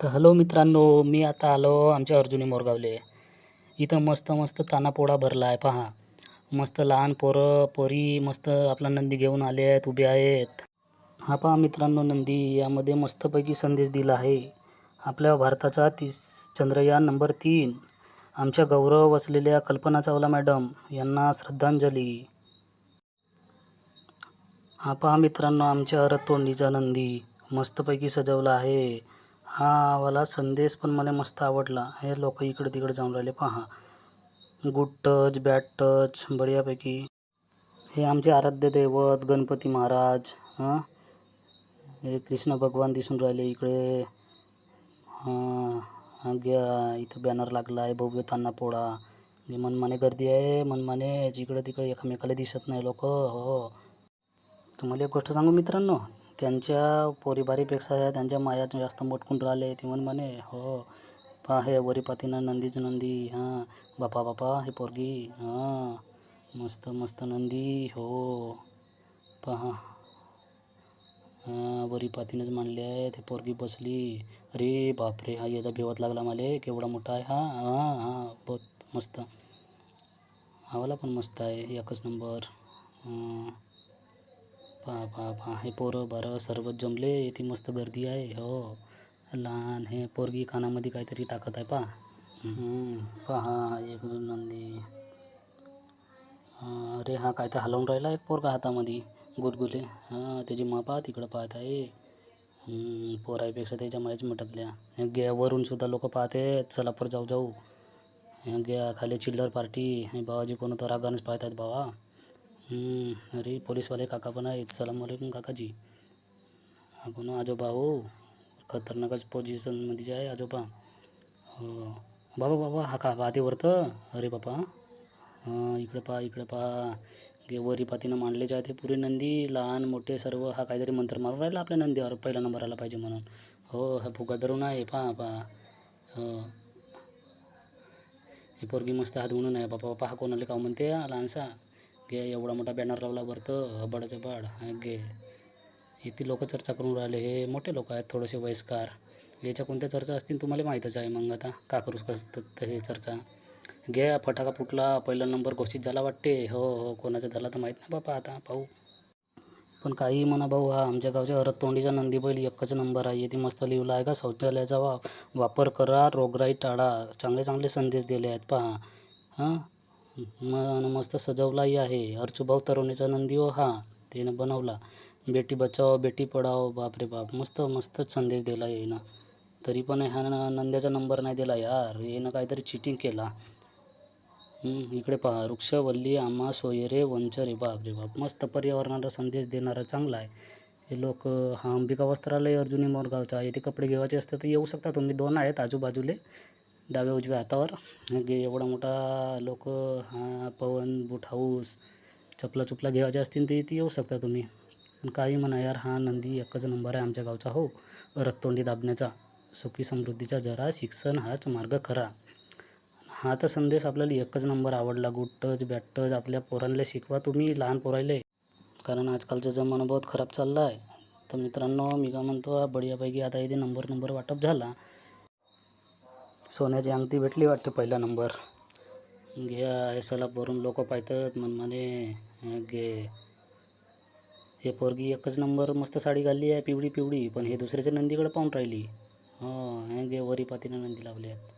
तर हॅलो मित्रांनो मी आता आलो आमच्या अर्जुनी मोरगावले. इथं मस्त मस्त तानापोळा भरला आहे पहा. मस्त लहान पोरं पोरी मस्त आपला नंदी घेऊन आले आहेत उभे आहेत. हा पहा मित्रांनो नंदी यामध्ये मस्तपैकी संदेश दिला आहे. आपल्या भारताचा तीस चंद्रयान नंबर तीन. आमच्या गौरव असलेल्या कल्पना चावला मॅडम यांना श्रद्धांजली. हा पहा मित्रांनो आमच्या अरतोंडीचा नंदी मस्तपैकी सजवला आहे. हा वाला संदेश पण मला मस्त आवडला. हे लोक इकडे तिकडे जाऊन राहिले पहा. गुड टच बॅड टच बढियापैकी. हे आमचे आराध्य दैवत गणपती महाराज हां? हे कृष्ण भगवान दिसून राहिले इकडे. हां हा ग्या इथं बॅनर लागला आहे भव्य तान्हा पोळा. हे मनमाने गर्दी आहे मनमाने जिकडे तिकडे एकामेकाला दिसत नाही लोक हो. तुम्हाला एक गोष्ट सांगू मित्रांनो? त्यांच्या पोरीबारीपेक्षा त्यांच्या माया जास्त मोटकून राहिले ते म्हण म्हणे हो पा हे वरीपातीनं नंदीच नंदी हां बापा बापा हे पोरगी हां मस्त मस्त नंदी हो पहा हां वरीपातीनंच मांडले आहे ते पोरगी बसली अरे बापरे हा याचा भेवत लागला मला केवढा मोठा आहे हा हां हां बहुत मस्त आवाला पण मस्त आहे एकच नंबर हां पहा पहा पहा हे पोरं बारं सर्वच जमले ती मस्त गर्दी आहे हो. लहान हे पोरगी कानामध्ये काहीतरी टाकत आहे पहा पहा एक दोन नंदी. अरे हा काय तर हलवून राहिला एक पोरगा हातामध्ये गुलगुले हां त्याची मा पहा तिकडं पाहत आहे. पोराईपेक्षा त्याच्या मायाच मटकल्या. हे गे वरून सुद्धा लोक पाहते चला पर जाऊ जाऊ. ग्या गे खाली चिल्लर पार्टी. हे बाबाजी कोण तर रागानंच पाहत आहेत बाबा अरे पोलीसवाले काका पण आहेत. सलाम वालेकुम काकाजी. आपण आजोबा हो. खतरनाकच पोझिशनमध्ये जे आहे आजोबा. हो. बाबा बाबा हा का पाहते वरत. अरे बापा. इकडं इकडे पहा इकडे पहा. गे वरी पातीनं मांडले आहे ते पुरी नंदी लहान मोठे सर्व. हा काहीतरी मंत्र मारून राहिला आपल्या नंदीवर. पहिला नंबर आला पाहिजे म्हणून. हो हा फुगा धरून आहे. पहा पहा. हो. हे पोरगी मस्त हात म्हणून आहे. बाबा बापा हा कोणाला का म्हणते? लहानसा. गे एवढा मोठा बॅनर लावला बरं हबाडाच्या बाड हा गे इथे लोक चर्चा करून राहिले हे मोठे लोक आहेत थोडेसे वयस्कार. याच्या कोणत्या चर्चा असतील तुम्हाला माहीतच आहे मग आता. का करू कसं हे चर्चा? घे फटाका फुटला पहिला नंबर घोषित झाला वाटते. हो हो कोणाचा झाला तर माहीत नाही बापा आता पाहू. पण काही म्हणा भाऊ हा आमच्या गावच्या हरतोंडीचा तोंडीचा नंदी बैल एकच नंबर आहे. येथे मस्त लिहिला आहे का? शौचालयाचा वा वापर करा रोगराई टाळा. चांगले चांगले संदेश दिले आहेत पहा. हां? म मस्त सजवलाही आहे. अर्चूभाऊ तरुणीचा नंदी हो हा त्यानं बनवला. बेटी बचाओ बेटी पढाओ बापरे बाप. मस्त मस्तच संदेश दिला येईनं तरी पण ह्या नंद्याचा नंबर नाही दिला यार. येणं काहीतरी चिटिंग केला. इकडे पहा. वृक्षवल्ली आम्हा सोयरे वंचरे. बाप रे बाप. मस्त पर्यावरणाला संदेश देणारा चांगला आहे. हे लोक हा अंबिका वस्त्रालय अर्जुनी मोरगावचा. इथे कपडे घेवायचे असते तर येऊ शकता तुम्ही. दोन आहेत आजूबाजूले. डाव्या उजव्या हातावर. गे एवढा मोठा लोक हा पवन बूट हाऊस चपला चुपला घेवायच्या असतील तर इथे येऊ शकता तुम्ही. पण काही म्हणा यार हा नंदी एकच नंबर आहे आमच्या गावचा हो. रत्तोंडी दाबण्याचा सुखी समृद्धीचा जरा शिक्षण हाच मार्ग खरा. हा तर संदेश आपल्याला एकच नंबर आवडला गुड टच बॅड टच आपल्या पोरांना शिकवा तुम्ही लहान पोरायले. कारण आजकालचा जमाना बहुत खराब चालला आहे तर मित्रांनो मी का म्हणतो बढियापैकी आता इथे नंबर नंबर वाटप झाला. सोन्याची अंगठी भेटली वाटते पहिला नंबर. घ्या हे सलाबवरून लोक पाहतात मनमाने. घे. हे पोरगी एकच नंबर मस्त साडी घालली आहे पिवळी पिवळी पण हे दुसऱ्याच्या नंदीकडे पाहून राहिली. हो हे घे वरी पातीनं नंदी लावली आहेत